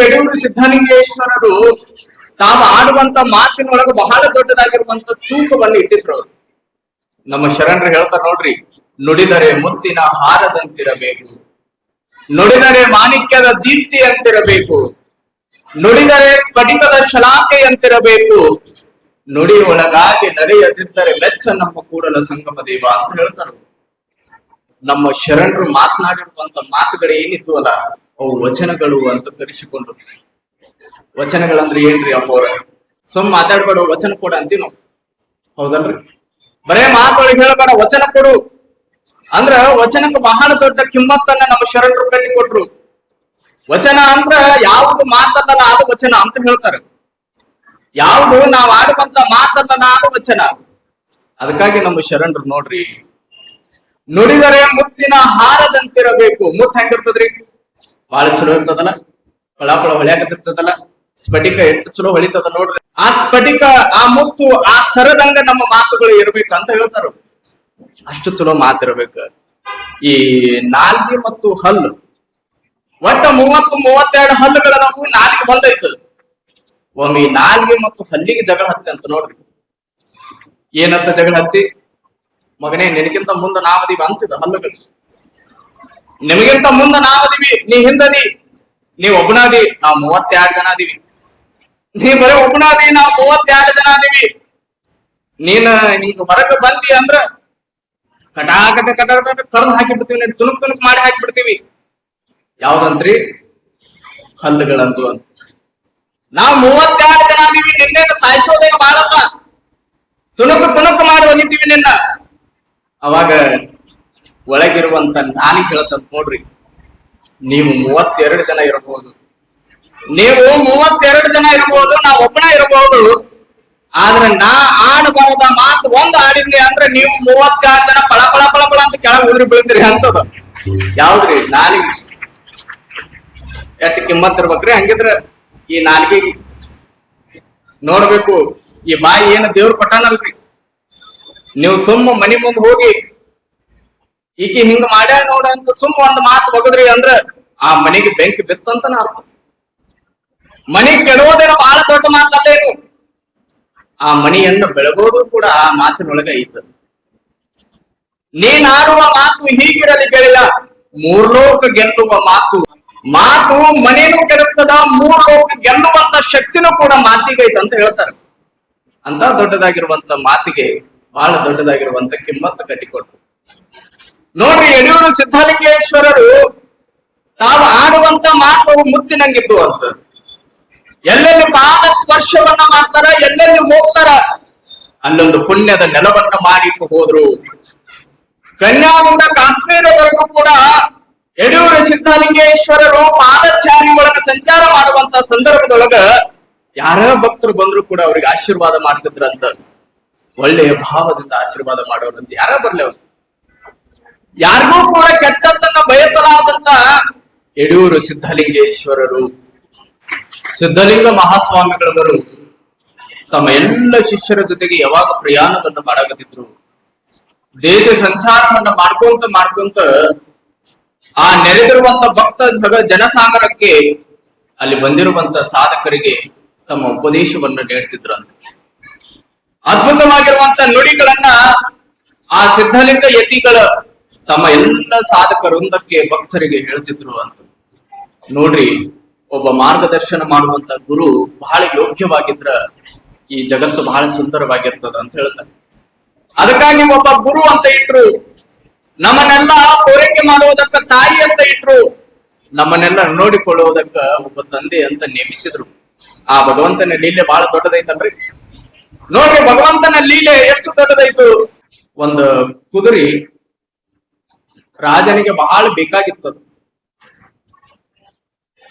ಯಡೂರು ಸಿದ್ಧಲಿಂಗೇಶ್ವರರು ತಾವು ಆಡುವಂತ ಮಾತಿನೊಳಗೆ ಬಹಳ ದೊಡ್ಡದಾಗಿರುವಂತ ತೂಕವನ್ನು ಇಟ್ಟಿದ್ರು. ನಮ್ಮ ಶರಣರು ಹೇಳ್ತಾರ ನೋಡ್ರಿ, ನುಡಿದರೆ ಮುತ್ತಿನ ಹಾರದಂತಿರಬೇಕು. ನುಡಿದರೆ ಮಾಣಿಕ್ಯದ ದೀಪ್ತಿ ಅಂತಿರಬೇಕು. ನುಡಿದರೆ ಸ್ಫಟಿಕದ ಶಲಾಕೆಯಂತಿರಬೇಕು ನುಡಿ ಒಳಗಾಗಿ ನಡೆಯದಿದ್ದರೆ ಮೆಚ್ಚ ನಮ್ಮ ಕೂಡಲ ಸಂಗಮ ದೇವ ಅಂತ ಹೇಳ್ತಾರ ನಮ್ಮ ಶರಣರು ಮಾತನಾಡಿರುವಂತ ಮಾತುಗಳು ಏನಿತ್ತು ಅಲ್ಲ ಅವು ವಚನಗಳು ಅಂತ ಕರೆಸಿಕೊಂಡ್ರು. ವಚನಗಳಂದ್ರೆ ಏನ್ರಿ ಅಪ್ಪವ್ರ ಸುಮ್ ಮಾತಾಡ್ಬೇಡ, ವಚನ ಕೊಡ ಅಂತೀವಿ ನಾವು. ಹೌದಲ್ರಿ ಬರೇ ಮಾತೊಳಗೆ ಹೇಳಬೇಡ, ವಚನ ಕೊಡು. ಅಂದ್ರ ವಚನಕ್ಕೆ ಬಹಳ ದೊಡ್ಡ ಕಿಮ್ಮತ್ತನ್ನ ನಮ್ಮ ಶರಣರು ಕಟ್ಟಿಕೊಟ್ರು. ವಚನ ಅಂದ್ರ ಯಾವುದು ಮಾತಲ್ಲ ಅದು ವಚನ ಅಂತ ಹೇಳ್ತಾರೆ. ಯಾವುದು ನಾವ್ ಆಡುವಂತ ಮಾತಲ್ಲ ಅದು ವಚನ. ಅದಕ್ಕಾಗಿ ನಮ್ಮ ಶರಣರು ನೋಡ್ರಿ. ನುಡಿದರೆ ಮುತ್ತಿನ ಹಾರದಂತಿರಬೇಕು. ಮುತ್ ಹೆಂಗಿರ್ತದ್ರಿ? ಬಹಳ ಚಲೋ ಇರ್ತದಲ್ಲ ಪಳಾಪಳ ಹೊಳ್ಯಾಕತ್ತಿರ್ತದಲ್ಲ ಸ್ಫಟಿಕ ಎಷ್ಟು ಚಲೋ ಹೊಳಿತದ ನೋಡ್ರಿ. ಆ ಸ್ಫಟಿಕ, ಆ ಮುತ್ತು, ಆ ಸರದಂಗ ನಮ್ಮ ಮಾತುಗಳು ಇರ್ಬೇಕು ಅಂತ ಹೇಳ್ತಾರ. ಅಷ್ಟು ಚಲೋ ಮಾತಿರ್ಬೇಕು ಈ ನಾಲ್ಗೆ ಮತ್ತು ಹಲ್ಲು ಒಟ್ಟ ಮೂವತ್ತು, ಮೂವತ್ತೆರಡು ಹಲ್ಲುಗಳ ನಾವು ನಾಲ್ಗೆ ಬಂದೈತು. ಒಮ್ಮೆ ನಾಲ್ಗೆ ಮತ್ತು ಹಲ್ಲಿಗೆ ಜಗಳ ಹತ್ತಿ ಅಂತ ನೋಡ್ರಿ. ಏನಂತ ಜಗಳ ಹತ್ತಿ? ಮಗನೇ, ನಿನಗಿಂತ ಮುಂದೆ ನಾವದೀವಿ ಅಂತಿದ ಹಲ್ಲುಗಳು. ನಿಮಗಿಂತ ಮುಂದೆ ನಾವದೀವಿ ನೀ ಹಿಂದದಿ ನೀ ಒಬ್ಬನಾದಿ ನಾವ್ ಮೂವತ್ತೆರಡು ಜನ ಅದೀವಿ. ನೀ ಬರೀ ಒಬ್ಬನಾದಿ ನಾವ್ ಮೂವತ್ತೆರಡು ಜನ ಅದೀವಿ. ನೀನ್ ನೀನು ಹೊರಗ ಬಂದಿ ಅಂದ್ರ ಕಟಾಕಟ ಕಟಾಕಟ ಕಡ್ದು ಹಾಕಿಬಿಡ್ತೀವಿ, ನೀನ್ ತುಣುಕ್ ತುಣುಕ್ ಮಾಡಿ ಹಾಕಿಬಿಡ್ತೀವಿ. ಯಾವ್ದಂತ್ರಿ? ಹಲ್ಲುಗಳಂತು ಅಂತ. ನಾವ್ ಮೂವತ್ತೆರಡು ಜನ ಅದೀವಿ, ನಿನ್ನೇನು ಸಾಯಿಸೋದೇ ಬಾಳಪ್ಪ. ತುಣುಕು ತುಣುಕು ಮಾಡಿ ಹೋಗಿದ್ದೀವಿ ನಿನ್ನ. ಅವಾಗ ಒಳಗಿರುವಂತ ನಾನು ಹೇಳ್ತದ್ ನೋಡ್ರಿ. ನೀವು ಮೂವತ್ತೆರಡು ಜನ ಇರಬಹುದು ನೀವು ಮೂವತ್ತೆರಡು ಜನ ಇರಬಹುದು ನಾ ಒಬ್ಬನ ಇರಬಹುದು ಆದ್ರೆ ನಾ ಆಡಬಹುದ ಮಾತು ಒಂದ್ ಆಡಿದ್ನಿ ಅಂದ್ರೆ ನೀವು ಮೂವತ್ತಾರು ಜನ ಪಳ ಪಳ ಪಳ ಪಳ ಅಂತ ಕೆಳಗೆ ಉದ್ರಿ ಬೀಳ್ತೀರಿ ಅಂತದ. ಯಾವ್ದ್ರಿ? ನಾಲಿಗೆ. ಎಷ್ಟು ಕಿಮ್ಮತ್ ಇರ್ಬೇಕ್ರಿ? ಹಂಗಿದ್ರ ಈ ನಾಲ್ಗೆ ನೋಡ್ಬೇಕು. ಈ ಬಾಯಿ ಏನ ದೇವ್ರ ಕೊಟ್ಟಾನಲ್ರಿ? ನೀವು ಸುಮ್ಮ ಮನಿ ಮುಂದೆ ಹೋಗಿ ಈಕಿ ಹಿಂಗ ಮಾಡ್ಯಾಳ ನೋಡ ಅಂತ ಸುಮ್ ಒಂದ್ ಮಾತು ಒಗದ್ರಿ ಅಂದ್ರ ಆ ಮನೆಗೆ ಬೆಂಕಿ ಬಿತ್ತಂತನ ಅರ್ಥ. ಮನಿ ಕೆಡೋದೇನೋ ಬಹಳ ದೊಡ್ಡ ಮಾತಲ್ಲೇನು ಆ ಮನೆಯನ್ನು ಬೆಳಗೋದು ಕೂಡ ಆ ಮಾತಿನೊಳಗ ಐತ. ನೀನಾಡುವ ಮಾತು ಹೀಗಿರಲಿ ಗೆಳೆಯ ಮೂರ್ಲೋಕ ಗೆಲ್ಲುವ ಮಾತು. ಮಾತು ಮನೇನು ಕೆಡಿಸ್ತದ ಮೂರ್ಲೋಕ ಗೆಲ್ಲುವಂತ ಶಕ್ತಿನೂ ಕೂಡ ಮಾತಿಗೈತ ಅಂತ ಹೇಳ್ತಾರೆ. ಅಂತ ದೊಡ್ಡದಾಗಿರುವಂತ ಮಾತಿಗೆ ಬಹಳ ದೊಡ್ಡದಾಗಿರುವಂತ ಕಿಮ್ಮತ್ತು ಕಟ್ಟಿಕೊಟ್ರು. ನೋಡ್ರಿ ಯಡಿಯೂರು ಸಿದ್ಧಲಿಂಗೇಶ್ವರರು ತಾವು ಆಡುವಂತ ಮಾತು ಮುತ್ತಿನಂಗಿದ್ದು ಅಂತ. ಎಲ್ಲೆಲ್ಲಿ ಪಾದ ಸ್ಪರ್ಶವನ್ನ ಮಾಡ್ತಾರ, ಎಲ್ಲೆಲ್ಲಿ ಹೋಗ್ತಾರ, ಅಲ್ಲೊಂದು ಪುಣ್ಯದ ನೆಲವನ್ನ ಮಾಡಿಟ್ಟು ಹೋದ್ರು. ಕನ್ಯಾದಿಂದ ಕಾಶ್ಮೀರದವರೆಗೂ ಕೂಡ ಯಡಿಯೂರು ಸಿದ್ಧಲಿಂಗೇಶ್ವರರು ಪಾದಚಾರಿ ಒಳಗ ಸಂಚಾರ ಮಾಡುವಂತ ಸಂದರ್ಭದೊಳಗ ಯಾರ ಭಕ್ತರು ಬಂದ್ರು ಕೂಡ ಅವ್ರಿಗೆ ಆಶೀರ್ವಾದ ಮಾಡ್ತಿದ್ರಂತ. ಒಳ್ಳೆಯ ಭಾವದಿಂದ ಆಶೀರ್ವಾದ ಮಾಡೋರಂತ ಯಾರ ಬರ್ಲಿ ಅವ್ರು. ಯಾರಿಗೂ ಕೂಡ ಕೆಟ್ಟದ್ದನ್ನ ಬಯಸಲಾದಂತ ಯಡಿಯೂರು ಸಿದ್ಧಲಿಂಗೇಶ್ವರರು, ಸಿದ್ಧಲಿಂಗ ಮಹಾಸ್ವಾಮಿಗಳವರು ತಮ್ಮ ಎಲ್ಲ ಶಿಷ್ಯರ ಜೊತೆಗೆ ಯಾವಾಗ ಪ್ರಯಾಣವನ್ನು ಮಾಡಕತ್ತಿದ್ರು, ದೇಶ ಸಂಚಾರವನ್ನ ಮಾಡ್ಕೊಂತ ಮಾಡ್ಕೊಂತ ಆ ನೆರೆದಿರುವಂತ ಭಕ್ತ ಸಗ ಜನಸಾಗರಕ್ಕೆ ಅಲ್ಲಿ ಬಂದಿರುವಂತ ಸಾಧಕರಿಗೆ ತಮ್ಮ ಉಪದೇಶವನ್ನು ನೀಡ್ತಿದ್ರಂತ. ಅದ್ಭುತವಾಗಿರುವಂತ ನುಡಿಗಳನ್ನ ಆ ಸಿದ್ಧಲಿಂಗ ಯತಿಗಳ ತಮ್ಮ ಎಲ್ಲ ಸಾಧಕ ವೃಂದಕ್ಕೆ ಭಕ್ತರಿಗೆ ಹೇಳ್ತಿದ್ರು ಅಂತ. ನೋಡ್ರಿ, ಒಬ್ಬ ಮಾರ್ಗದರ್ಶನ ಮಾಡುವಂತ ಗುರು ಬಹಳ ಯೋಗ್ಯವಾಗಿದ್ರ ಈ ಜಗತ್ತು ಬಹಳ ಸುಂದರವಾಗಿರ್ತದ ಅಂತ ಹೇಳ್ತಾರೆ. ಅದಕ್ಕಾಗಿ ಒಬ್ಬ ಗುರು ಅಂತ ಇಟ್ರು, ನಮ್ಮನ್ನೆಲ್ಲ ಪೂರೈಕೆ ಮಾಡುವುದಕ್ಕ ತಾಯಿ ಅಂತ ಇಟ್ರು, ನಮ್ಮನ್ನೆಲ್ಲ ನೋಡಿಕೊಳ್ಳುವುದಕ್ಕ ಒಬ್ಬ ತಂದೆ ಅಂತ ನೇಮಿಸಿದ್ರು. ಆ ಭಗವಂತನ ಲೀಲೆ ಬಹಳ ದೊಡ್ಡದೈತಲ್ರಿ. ನೋಡ್ರಿ, ಭಗವಂತನ ಲೀಲೆ ಎಷ್ಟು ದೊಡ್ಡದೈತು? ಒಂದು ಕುದುರೆ ರಾಜನಿಗೆ ಬಹಳ ಬೇಕಾಗಿತ್ತದು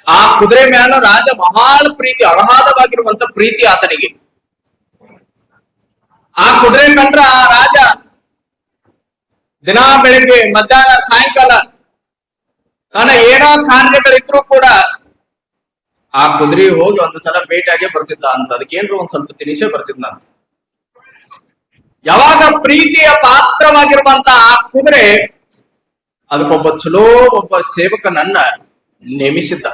ಆ ಕುದುರೆ ಮ್ಯಾಲ ರಾಜ ಬಹಳ ಪ್ರೀತಿ ಅರ್ಹಾದವಾಗಿರುವಂತ ಪ್ರೀತಿ ಆತನಿಗೆ. ಆ ಕುದುರೆ ಕಂಡ್ರ ಆ ರಾಜ ದಿನಾ ಬೆಳಿಗ್ಗೆ ಮಧ್ಯಾಹ್ನ ಸಾಯಂಕಾಲ ತನ್ನ ಏನೋ ಕಾರ್ಯಗಳಿದ್ರು ಕೂಡ ಆ ಕುದುರೆ ಹೋಗಿ ಒಂದು ಸಲ ಭೇಟಿಯಾಗಿ ಬರ್ತಿದ್ದ ಅಂತ. ಅದಕ್ಕೇನ್ರು ಒಂದ್ ಸ್ವಲ್ಪ ತಿನಿಸೇ ಬರ್ತಿದ್ದ ಅಂತ. ಯಾವಾಗ ಪ್ರೀತಿಯ ಪಾತ್ರವಾಗಿರುವಂತ ಆ ಕುದುರೆ ಅದಕ್ಕೊಬ್ಬ ಚಲೋ ಒಬ್ಬ ಸೇವಕನನ್ನ ನೇಮಿಸಿದ್ದ.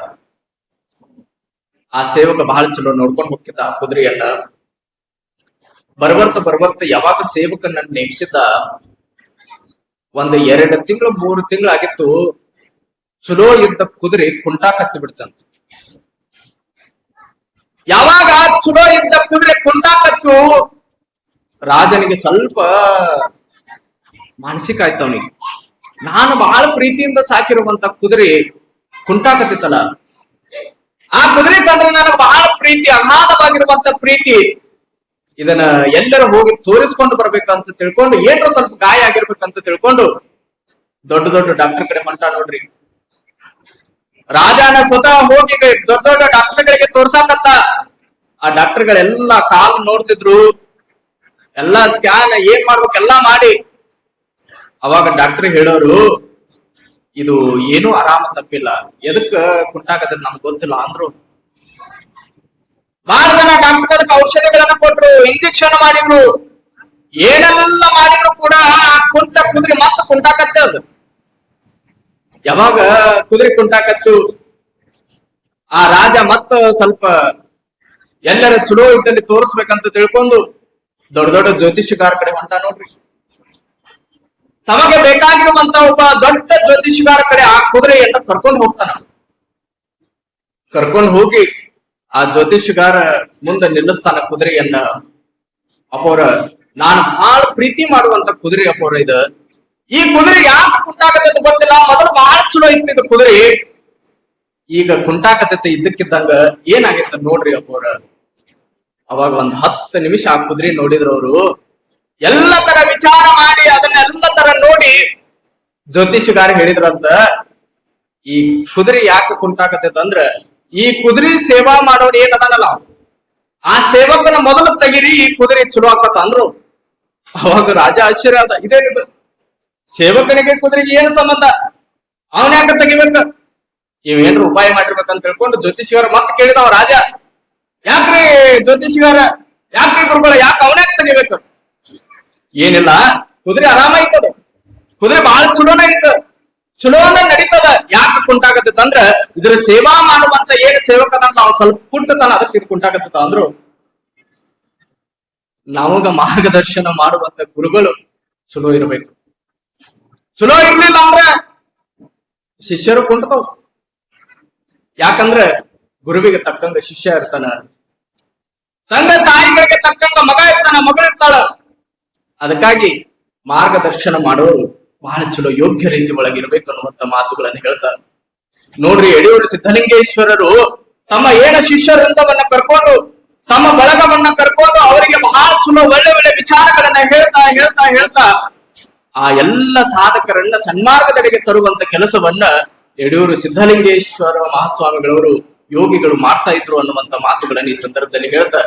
ಆ ಸೇವಕ ಬಹಳ ಚಲೋ ನೋಡ್ಕೊಂಡು ಹೋಗ್ತಿದ್ದ ಆ ಕುದುರೆಯನ್ನ. ಬರ್ಬರ್ತ ಬರ್ಬರ್ತ ಯಾವಾಗ ಸೇವಕನನ್ನ ನೇಮಿಸಿದ್ದ? ಒಂದು ಎರಡು ತಿಂಗಳು, ಮೂರು ತಿಂಗಳು ಆಗಿತ್ತು ಚಲೋ ಇದ್ದ ಕುದುರೆ ಕುಂಟಾಕತ್ತಿ ಬಿಡ್ತಂತ. ಯಾವಾಗ ಚಲೋ ಇದ್ದ ಕುದುರೆ ಕುಂಟಾಕತ್ತು ರಾಜನಿಗೆ ಸ್ವಲ್ಪ ಮಾನಸಿಕ ಆಯ್ತು ನಾನು ಬಹಳ ಪ್ರೀತಿಯಿಂದ ಸಾಕಿರುವಂತ ಕುದುರೆ ಕುಂಟಾಕತ್ತಿತ್ತಲ್ಲ. ಆ ಕುದುರೆ ಕಂಡ್ರೆ ನನಗೆ ಬಹಳ ಪ್ರೀತಿ ಅಗಾಧವಾಗಿರುವಂತ ಪ್ರೀತಿ. ಇದನ್ನ ಎಲ್ಲರೂ ಹೋಗಿ ತೋರಿಸ್ಕೊಂಡು ಬರ್ಬೇಕಂತ ತಿಳ್ಕೊಂಡು, ಏನ್ರ ಸ್ವಲ್ಪ ಗಾಯ ಆಗಿರ್ಬೇಕಂತ ತಿಳ್ಕೊಂಡು ದೊಡ್ಡ ದೊಡ್ಡ ಡಾಕ್ಟರ್ ಕಡೆ ಹೊಂಟ ನೋಡ್ರಿ. ರಾಜನ ಸ್ವತಃ ಹೋಗಿ ದೊಡ್ಡ ದೊಡ್ಡ ಡಾಕ್ಟರ್ಗಳಿಗೆ ತೋರ್ಸಾಕತ್ತ. ಆ ಡಾಕ್ಟರ್ ಗಳೆಲ್ಲ ಕಾಲು ನೋಡ್ತಿದ್ರು. ಎಲ್ಲಾ ಸ್ಕ್ಯಾನ್ ಏನ್ ಮಾಡ್ಬೇಕು ಎಲ್ಲಾ ಮಾಡಿ. ಅವಾಗ ಡಾಕ್ಟರ್ ಹೇಳೋರು, ಇದು ಏನು ಆರಾಮ ತಪ್ಪಿಲ್ಲ. ಎದಕ್ಕ ಕುಂಟಾಗದ ನಮ್ಗೆ ಗೊತ್ತಿಲ್ಲ ಅಂದ್ರು. ಬಹಳ ಜನ ಡಾಕ್ಟರ್ ಅದಕ್ಕೆ ಔಷಧಿಗಳನ್ನ ಕೊಟ್ರು ಇಂಜೆಕ್ಷನ್ ಮಾಡಿದ್ರು. ಏನೆಲ್ಲ ಮಾಡಿದ್ರು ಕೂಡ ಕುಂಟ ಕುದುರೆ ಮತ್ತೆ ಕುಂಟಾಕತ್ತೆ ಅದು. ಯಾವಾಗ ಕುದುರೆ ಕುಂಟಾಕತ್ತು, ಆ ರಾಜ ಮತ್ತ ಸ್ವಲ್ಪ ಎಲ್ಲರ ಚಲೋ ಇದ್ದಲ್ಲಿ ತೋರಿಸ್ಬೇಕಂತ ತಿಳ್ಕೊಂಡು ದೊಡ್ಡ ದೊಡ್ಡ ಜ್ಯೋತಿಷಗಾರ ಕಡೆ ಹೊಂಟ ನೋಡ್ರಿ. ತಮಗೆ ಬೇಕಾಗಿರುವಂತ ಒಬ್ಬ ದೊಡ್ಡ ಜ್ಯೋತಿಷಿಗಾರ ಕಡೆ ಆ ಕುದುರೆಯನ್ನ ಕರ್ಕೊಂಡು ಹೋಗ್ತಾನ ಕರ್ಕೊಂಡು ಹೋಗಿ ಆ ಜ್ಯೋತಿಷಿಗಾರ ಮುಂದೆ ನಿಲ್ಲಿಸ್ತಾನ ಕುದುರೆಯನ್ನ. ಅಪೋರ, ನಾನು ಬಹಳ ಪ್ರೀತಿ ಮಾಡುವಂತ ಕುದುರೆ ಅಪೋರ ಇದು. ಈ ಕುದುರೆ ಯಾಕೆ ಕುಂಟಾಕತ್ತೆ ಗೊತ್ತಿಲ್ಲ. ಮೊದಲು ಬಹಳ ಚಲೋ ಇದು ಕುದುರೆ. ಈಗ ಕುಂಟಾಕತೈತೆ ಇದ್ದಕ್ಕಿದ್ದಂಗ ಏನಾಗಿತ್ತ ನೋಡ್ರಿ ಅಪೋರ. ಅವಾಗ ಒಂದ್ ಹತ್ತು ನಿಮಿಷ ಆ ಕುದುರೆ ನೋಡಿದ್ರು ಎಲ್ಲ ತರ ವಿಚಾರ ಮಾಡಿ ಅದನ್ನೆಲ್ಲ ತರ ನೋಡಿ ಜ್ಯೋತಿಷಗಾರ ಹೇಳಿದ್ರಂತ, ಈ ಕುದುರೆ ಯಾಕೆ ಕುಂಟಾಕತ್ತಂದ್ರ ಈ ಕುದುರೆ ಸೇವಾ ಮಾಡೋರು ಏನ್ ಅದಾನಲ್ಲ ಆ ಸೇವಕನ ಮೊದಲು ತೆಗಿರಿ, ಈ ಕುದುರೆ ಚಲೋ ಆಕತ್ತ ಅಂದ್ರು. ಅವಾಗ ರಾಜ ಆಶ್ಚರ್ಯ ಅದ ಇದೇನಿದು ಸೇವಕನಿಗೆ ಕುದುರೆಗೆ ಏನು ಸಂಬಂಧ? ಅವನ ಯಾಕೆ ತೆಗಿಬೇಕ? ಇವೇನ್ರ ಉಪಾಯ ಮಾಡಿರ್ಬೇಕಂತ ತಿಳ್ಕೊಂಡು ಜ್ಯೋತಿಷಿಗಾರ ಮತ್ತೆ ಕೇಳಿದವ ರಾಜ. ಯಾಕ್ರಿ ಜ್ಯೋತಿಷಿಗಾರ ಯಾಕ್ರಿ ಗುರುಗಳ, ಯಾಕೆ ಅವನ್ಯಾಕ ತೆಗಿಬೇಕು? ಏನಿಲ್ಲ. ಕುದುರೆ ಆರಾಮ ಐತದ. ಕುದುರೆ ಬಹಳ ಚಲೋನ ಐತ. ಚಲೋನ ನಡೀತದ. ಯಾಕೆ ಕುಂಟಾಗತ್ತ ಅಂದ್ರ ಇದ್ರ ಸೇವಾ ಮಾಡುವಂತ ಏನ್ ಸೇವಕದ ನಾವು ಸ್ವಲ್ಪ ಕುಂಟತನ ಅದಕ್ಕೆ ಇದು ಕುಂಟಾಗತ್ತ ಅಂದ್ರು. ನಮಗ ಮಾರ್ಗದರ್ಶನ ಮಾಡುವಂತ ಗುರುಗಳು ಚಲೋ ಇರಬೇಕು. ಚಲೋ ಇರ್ಲಿಲ್ಲ ಅಂದ್ರ ಶಿಷ್ಯರು ಕುಂಟತಾವ. ಯಾಕಂದ್ರ ಗುರುವಿಗೆ ತಕ್ಕಂಗ ಶಿಷ್ಯ ಇರ್ತಾನ. ತಂದೆ ತಾಯಿಗಳಿಗೆ ತಕ್ಕಂಗ ಮಗ ಇರ್ತಾನ, ಮಗಳು ಇರ್ತಾಳ. ಅದಕ್ಕಾಗಿ ಮಾರ್ಗದರ್ಶನ ಮಾಡುವರು ಬಹಳ ಚಲೋ ಯೋಗ್ಯ ರೀತಿ ಒಳಗಿರ್ಬೇಕು ಅನ್ನುವಂತ ಮಾತುಗಳನ್ನು ಹೇಳ್ತಾರೆ. ನೋಡ್ರಿ ಯಡಿಯೂರು ಸಿದ್ಧಲಿಂಗೇಶ್ವರರು ತಮ್ಮ ಏನ ಶಿಷ್ಯ ವೃಂದವನ್ನ ಕರ್ಕೊಂಡು, ತಮ್ಮ ಬಳಗವನ್ನ ಕರ್ಕೊಂಡು ಅವರಿಗೆ ಬಹಳ ಚಲೋ ಒಳ್ಳೆ ಒಳ್ಳೆ ವಿಚಾರಗಳನ್ನ ಹೇಳ್ತಾ ಹೇಳ್ತಾ ಹೇಳ್ತಾ ಆ ಎಲ್ಲ ಸಾಧಕರನ್ನ ಸನ್ಮಾರ್ಗದೆಡೆಗೆ ತರುವಂತ ಕೆಲಸವನ್ನ ಯಡಿಯೂರು ಸಿದ್ಧಲಿಂಗೇಶ್ವರ ಮಹಾಸ್ವಾಮಿಗಳವರು ಯೋಗಿಗಳು ಮಾಡ್ತಾ ಇದ್ರು ಅನ್ನುವಂತ ಮಾತುಗಳನ್ನ ಈ ಸಂದರ್ಭದಲ್ಲಿ ಹೇಳ್ತಾ